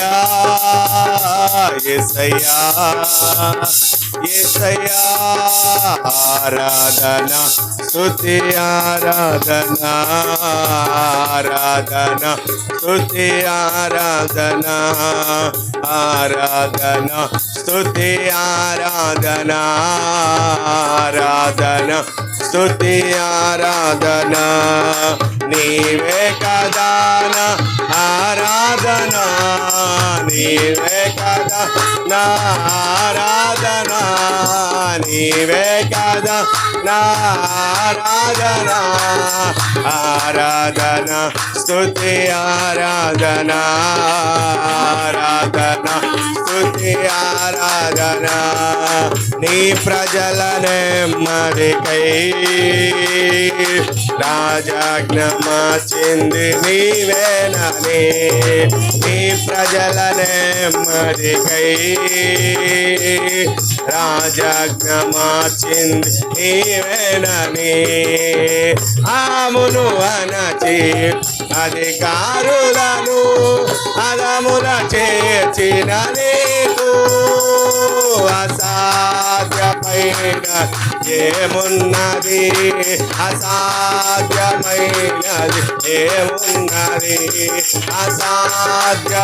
ఏసయ్యా ఏసయ్యా ఏసయ్యా ఆరాధన స్తుతి ఆరాధన ఆరాధన స్తుతి ఆరాధన ఆరాధన స్తుతి ఆరాధన ఆరాధన స్తుతి ఆరాధన. నీవే కదాన ఆరాధన నీవే కదా నా ఆరాధన. నీవే కదా నా ఆరాధన ఆరాధన స్తుతి ఆరాధన ఆరాధన స్థుతి ఆరాధన నీ ప్రజల నెమ్మదికై రాజాజ్ఞ మార్చింది నీవేనని నీ ప్రజల నెమ్మదికై రాజాజ్ఞ మార్చింది నీవేనని ఆమును అనచి అధికారులను అదముల చేర్చిన నీకు అసాధ్యమైన ఏమున్నది? అసాధ్యమైనది. ఏమున్నది? అసాధ్యమైనది.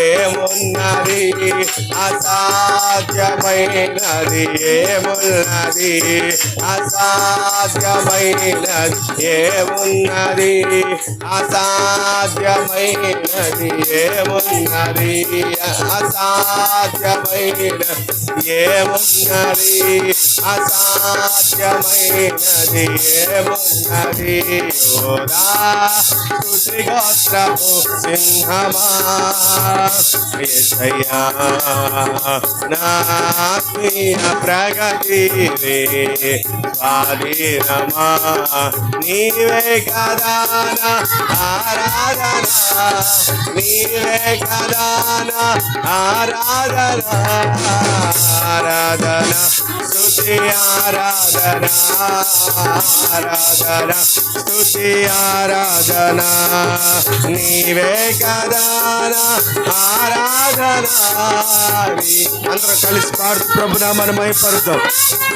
ఏమున్నది? అసాధ్యమైనది. ఏమున్నది? అసాధ్యమైనది. ఏమున్నది? అసాధ్యమైనది. ఏమున్నది? అసా అసాధ్యమైన ఏమున్నది అసాధ్యమైనది ఏమున్నది? ఓరా శ్రీగోత్రపు సింహమా? ఏసయ్యా నాత్మీయ ప్రగతి రే స్వాధీనమా? నీవే కదా ఆరాధన నీవే కదా ఆరాధన ఆరాధన స్తుతి ఆరాధన ఆరాధన స్తుతి ఆరాధన నీవే కదాన ఆరాధన అందరూ కలిసి పాడుతూ ప్రభునామాన్ని మహిపరుద్దాం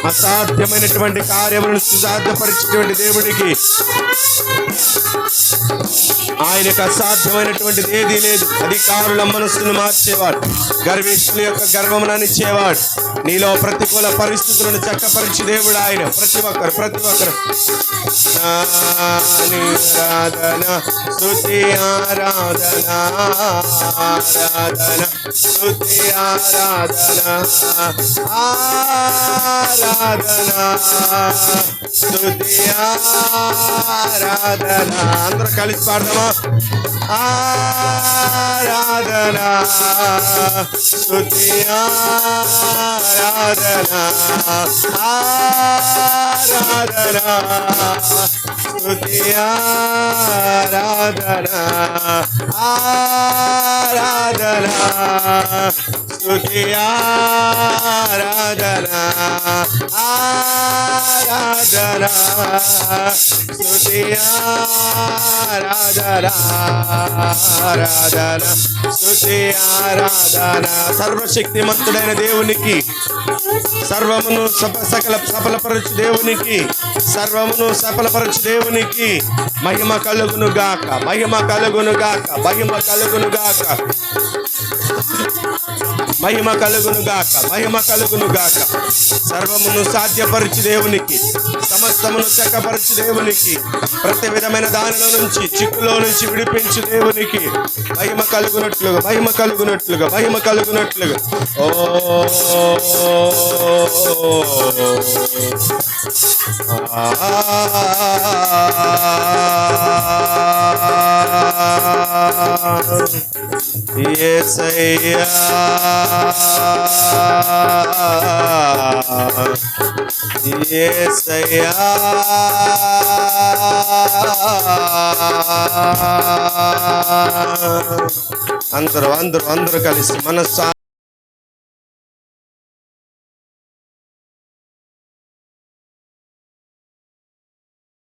అసాధ్యమైనటువంటి కార్యములను సుసాధ్యపరిచినటువంటి దేవుడికి ఆయనకు అసాధ్యమైనటువంటిది ఏదీ లేదు అధికారుల మనస్సును మార్చేవాడు గర్విష్ఠుల యొక్క గర్వముననిచ్చేవాడు నీలో ప్రతికూల పరిస్థితులను చక్కపరిచి దేవుడు ఆయన. ప్రతి ఒక్కరు ప్రతి ఒక్కరు. ఆరాధన స్తుతి ఆరాధన ఆరాధన స్తుతి ఆరాధన ఆరాధన స్తుతి ఆరాధన. అందరూ కలిసి పాడదామా? ఆరాధన. స్తుతి ఆరాధన ఆరాధన స్తుతి ఆరాధన ఆరాధన స్తుతి ఆరాధన రాధరా స్తుతి ఆరాధన ఆరాధన స్తుతి ఆరాధన సర్వశక్తిమంతుడైన దేవునికి సర్వమును సప సకల సఫలపరచు దేవునికి సర్వమును సఫలపరచు దేవునికి మహిమ కలుగును గాక. మహిమ కలుగును గాక. మహిమ కలుగును గాక. మహిమ కలుగును గాక. మహిమ కలుగును గాక. సర్వమును సాధ్యపరచు దేవునికి సమస్తమును చక్కపరచు దేవునికి ప్రతి విధమైన దానిలో నుంచి చిక్కులో నుంచి విడిపించు దేవునికి మహిమ కలుగునట్లుగా మహిమ కలుగునట్లుగా మహిమ కలుగునట్లుగా. ఓ ఏసయ్యా ఏసయ్యా అందరూ అందరూ అందరూ కలిసి మనస్సు